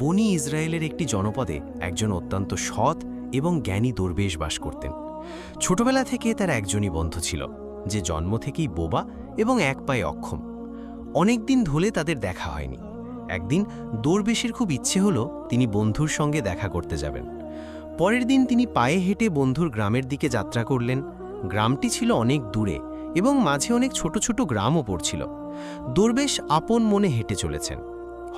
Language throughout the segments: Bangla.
বনি ইসরায়েলের একটি জনপদে একজন অত্যন্ত সৎ এবং জ্ঞানী দরবেশ বাস করতেন। ছোটবেলা থেকে তার একজনই বন্ধু ছিল, যে জন্ম থেকেই বোবা এবং এক পায়ে অক্ষম। অনেক দিন ধরে তাদের দেখা হয়নি। একদিন দরবেশের খুব ইচ্ছে হলো তিনি বন্ধুর সঙ্গে দেখা করতে যাবেন। পরের দিন তিনি পায়ে হেঁটে বন্ধুর গ্রামের দিকে যাত্রা করলেন। গ্রামটি ছিল অনেক দূরে এবং মাঝে অনেক ছোট ছোট গ্রামও পড়ছিল। দরবেশ আপন মনে হেঁটে চলেছেন।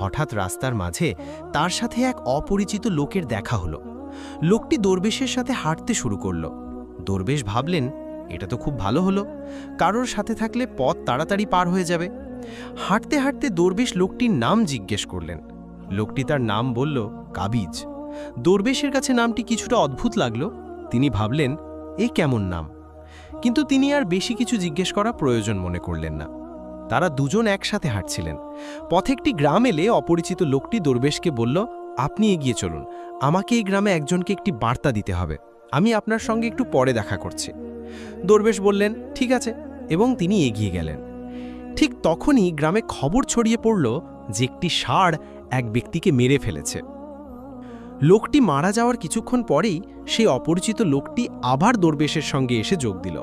হঠাৎ রাস্তার মাঝে তার সাথে এক অপরিচিত লোকের দেখা হলো। লোকটি দরবেশের সাথে হাঁটতে শুরু করল। দরবেশ ভাবলেন, এটা তো খুব ভালো হলো। কারোর সাথে থাকলে পথ তাড়াতাড়ি পার হয়ে যাবে। হাঁটতে হাঁটতে দরবেশ লোকটির নাম জিজ্ঞেস করলেন। লোকটি তার নাম বলল, কাবিজ। দরবেশের কাছে নামটি কিছুটা অদ্ভুত লাগল। তিনি ভাবলেন, এ কেমন নাম? কিন্তু তিনি আর বেশি কিছু জিজ্ঞেস করা প্রয়োজন মনে করলেন না। তারা দুজন একসাথে হাঁটছিলেন। পথে একটি গ্রাম এলে অপরিচিত লোকটি দরবেশকে বলল, আপনি এগিয়ে চলুন। আমাকে এই গ্রামে একজনকে একটি বার্তা দিতে হবে। আমি আপনার সঙ্গে একটু পরে দেখা করছি। দরবেশ বললেন, ঠিক আছে। এবং তিনি এগিয়ে গেলেন। ঠিক তখনই গ্রামে খবর ছড়িয়ে পড়ল যে একটি ষাঁড় এক ব্যক্তিকে মেরে ফেলেছে। লোকটি মারা যাওয়ার কিছুক্ষণ পরেই সেই অপরিচিত লোকটি আবার দরবেশের সঙ্গে এসে যোগ দিল।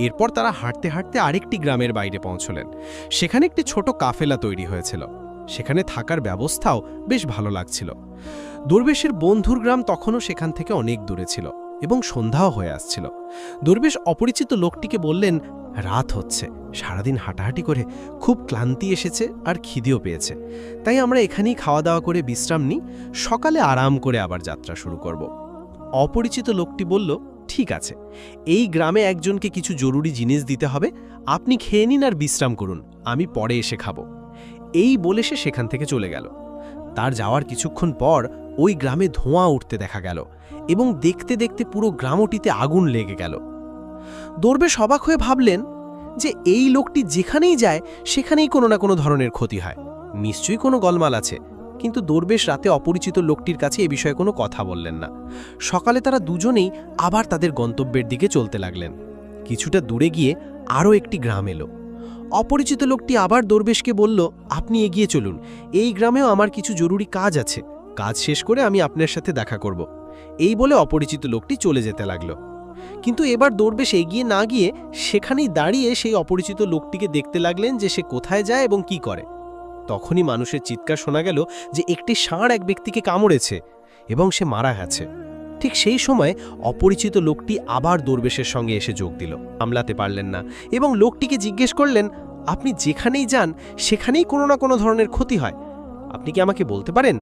এরপর তারা হাঁটতে হাঁটতে আরেকটি গ্রামের বাইরে পৌঁছলেন। সেখানে একটি ছোট কাফেলা তৈরি হয়েছিল। সেখানে থাকার ব্যবস্থাও বেশ ভালো লাগছিল। দরবেশের বন্ধুর গ্রাম তখনও সেখান থেকে অনেক দূরে ছিল এবং সন্ধ্যাও হয়ে আসছিল। দরবেশ অপরিচিত লোকটিকে বললেন, রাত হচ্ছে। সারাদিন হাঁটাহাঁটি করে খুব ক্লান্তি এসেছে আর খিদেও পেয়েছে। তাই আমরা এখানেই খাওয়া দাওয়া করে বিশ্রাম নিই। সকালে আরাম করে আবার যাত্রা শুরু করব। অপরিচিত লোকটি বলল ঠিক আছে। এই গ্রামে একজনকে কিছু জরুরি জিনিস দিতে হবে। আপনি খেয়ে নিন আর বিশ্রাম করুন। আমি পরে এসে খাব। এই বলে সে সেখান থেকে চলে গেল। তার যাওয়ার কিছুক্ষণ পর ওই গ্রামে ধোঁয়া উঠতে দেখা গেল এবং দেখতে দেখতে পুরো গ্রামটিতে আগুন লেগে গেল। দরবেশ অবাক হয়ে ভাবলেন যে এই লোকটি যেখানেই যায়, সেখানেই কোনো না কোনো ধরনের ক্ষতি হয়। নিশ্চয়ই কোনো গলমাল আছে। কিন্তু দরবেশ রাতে অপরিচিত লোকটির কাছে এ বিষয়ে কোনো কথা বললেন না। সকালে তারা দুজনেই আবার তাদের গন্তব্যের দিকে চলতে লাগলেন। কিছুটা দূরে গিয়ে আরও একটি গ্রাম এলো। অপরিচিত লোকটি আবার দরবেশকে বলল, আপনি এগিয়ে চলুন। এই গ্রামেও আমার কিছু জরুরি কাজ আছে। কাজ শেষ করে আমি আপনার সাথে দেখা করব। এই বলে অপরিচিত লোকটি চলে যেতে লাগল। কিন্তু এবার দরবেশ এগিয়ে না গিয়ে সেখানেই দাঁড়িয়ে সেই অপরিচিত লোকটিকে দেখতে লাগলেন যে সে কোথায় যায় এবং কি করে। তখনই মানুষের চিৎকার শোনা গেল যে একটি ষাঁড় এক ব্যক্তিকে কামড়েছে এবং সে মারা গেছে। ঠিক সেই সময় অপরিচিত লোকটি আবার দরবেশের সঙ্গে এসে যোগ দিল। আমলাতে পারলেন না এবং লোকটিকে জিজ্ঞেস করলেন, আপনি যেখানেই যান, সেখানেই কোনো না কোনো ধরনের ক্ষতি হয়। আপনি কি আমাকে বলতে পারেন?